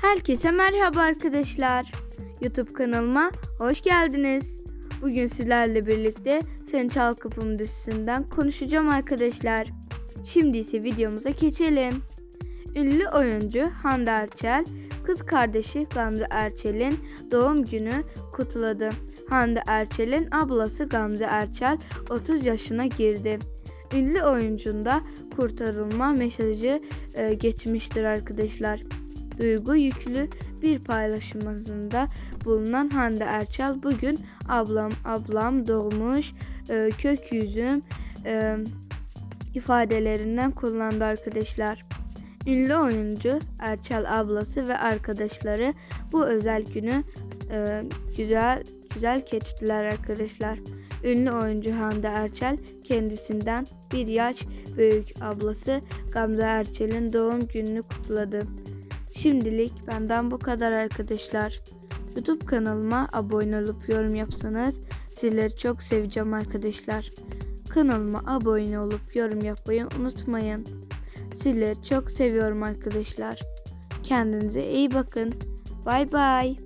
Herkese merhaba arkadaşlar. YouTube kanalıma hoş geldiniz. Bugün sizlerle birlikte Sen Çal Kapım dizisinden konuşacağım arkadaşlar. Şimdi ise videomuza geçelim. Ünlü oyuncu Hande Erçel, kız kardeşi Gamze Erçel'in doğum günü kutladı. Hande Erçel'in ablası Gamze Erçel 30 yaşına girdi. Ünlü oyuncunda kurtarılma mesajı e, geçmiştir arkadaşlar duygu yüklü bir paylaşımında bulunan Hande Erçel bugün ablam ablam doğmuş e, kök yüzüm e, ifadelerinden kullandı arkadaşlar. Ünlü oyuncu Erçel ablası ve arkadaşları bu özel günü e, güzel güzel geçtiler arkadaşlar. Ünlü oyuncu Hande Erçel kendisinden bir yaş büyük ablası Gamze Erçel'in doğum gününü kutladı. Şimdilik benden bu kadar arkadaşlar. YouTube kanalıma abone olup yorum yapsanız sizleri çok seveceğim arkadaşlar. Kanalıma abone olup yorum yapmayı unutmayın. Sizleri çok seviyorum arkadaşlar. Kendinize iyi bakın. Bay bay.